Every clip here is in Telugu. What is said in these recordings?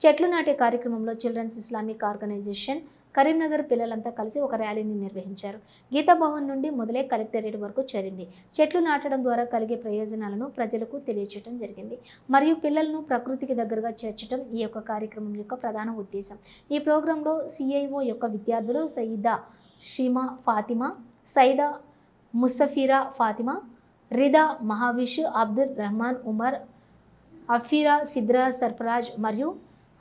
చెట్లు నాటే కార్యక్రమంలో చిల్డ్రన్స్ ఇస్లామిక్ ఆర్గనైజేషన్ కరీంనగర్ పిల్లలంతా కలిసి ఒక ర్యాలీని నిర్వహించారు. గీతా భవన్ నుండి మొదలై కలెక్టరేట్ వరకు చేరింది. చెట్లు నాటడం ద్వారా కలిగే ప్రయోజనాలను ప్రజలకు తెలియచేయడం జరిగింది. మరియు పిల్లలను ప్రకృతికి దగ్గరగా చేర్చడం ఈ యొక్క కార్యక్రమం యొక్క ప్రధాన ఉద్దేశం. ఈ ప్రోగ్రాంలో సిఐఓ యొక్క విద్యార్థులు సయీదా షీమా ఫాతిమా సైదా ముసఫీరా ఫాతిమా రిదా మహావిష్ అబ్దుల్ రెహమాన్ ఉమర్ అఫీరా సిద్రా సర్ఫరాజ్ మరియు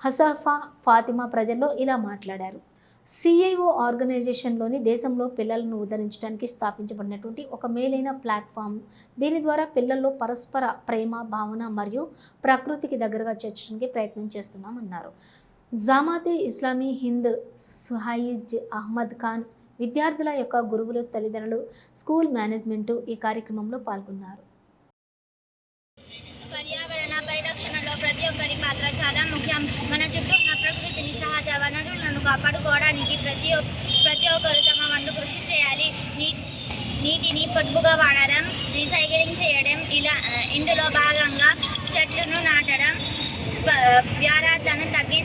హసఫా ఫాతిమా ప్రజల్లో ఇలా మాట్లాడారు. సిఐఓ ఆర్గనైజేషన్లోని దేశంలో పిల్లలను ఉద్ధరించడానికి స్థాపించబడినటువంటి ఒక మేలైన ప్లాట్ఫామ్. దీని ద్వారా పిల్లల్లో పరస్పర ప్రేమ భావన మరియు ప్రకృతికి దగ్గరగా చేర్చడానికి ప్రయత్నం చేస్తున్నామన్నారు. జామాతే ఇస్లామీ హింద్ సుహైజ్ అహ్మద్ ఖాన్ విద్యార్థుల యొక్క గురువులు తల్లిదండ్రులు స్కూల్ మేనేజ్మెంటు ఈ కార్యక్రమంలో పాల్గొన్నారు పర్యావరణ పరిరక్షణలో ప్రతి ప్రచారం పాత్ర చాలా ముఖ్యం. మన చుట్టూ ఉన్న ప్రకృతిని సహజ వనరులను కాపాడుకోవడానికి ప్రతి ఒ- ప్రతి ఒక్కరు తమ వంతు కృషి చేయాలి. నీటిని పొదుపుగా వాడడం రీసైక్లింగ్ చేయడం ఇలా ఇందులో భాగంగా చెట్లను నాటడం ప- తగ్గి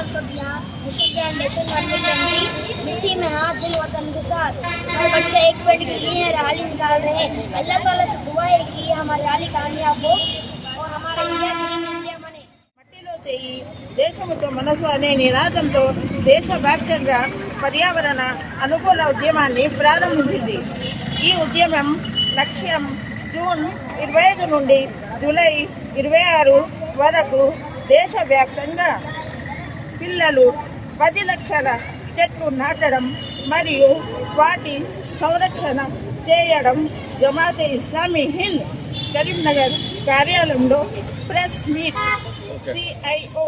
आज हम सब यहाँ मिशन प्लान नेशन वन में ट्वेंटी मिट्टी में हाथ दिल वतन के साथ हर बच्चे एक पेड़ के लिए रैली निकाल रहे हैं अल्लाह ताला से दुआ है कि हमारी रैली कामयाब हो और हमारा इंडिया ग्रीन इंडिया बने మట్టిలో చెయ్యి దేశముతో మనసు అనే నినాదంతో దేశవ్యాప్తంగా పర్యావరణ అనుకూల ఉద్యమాన్ని ప్రారంభించింది ఈ ఉద్యమం లక్ష్యం జూన్ ఇరవై ఐదు నుండి జూలై ఇరవై ఆరు వరకు దేశవ్యాప్తంగా పిల్లలు పది లక్షల చెట్లు నాటడం మరియు వాటి సంరక్షణ చేయడం జమాతే ఇస్లామీ హింద్ కరీంనగర్ కార్యాలయంలో ప్రెస్ మీట్ సిఐఓ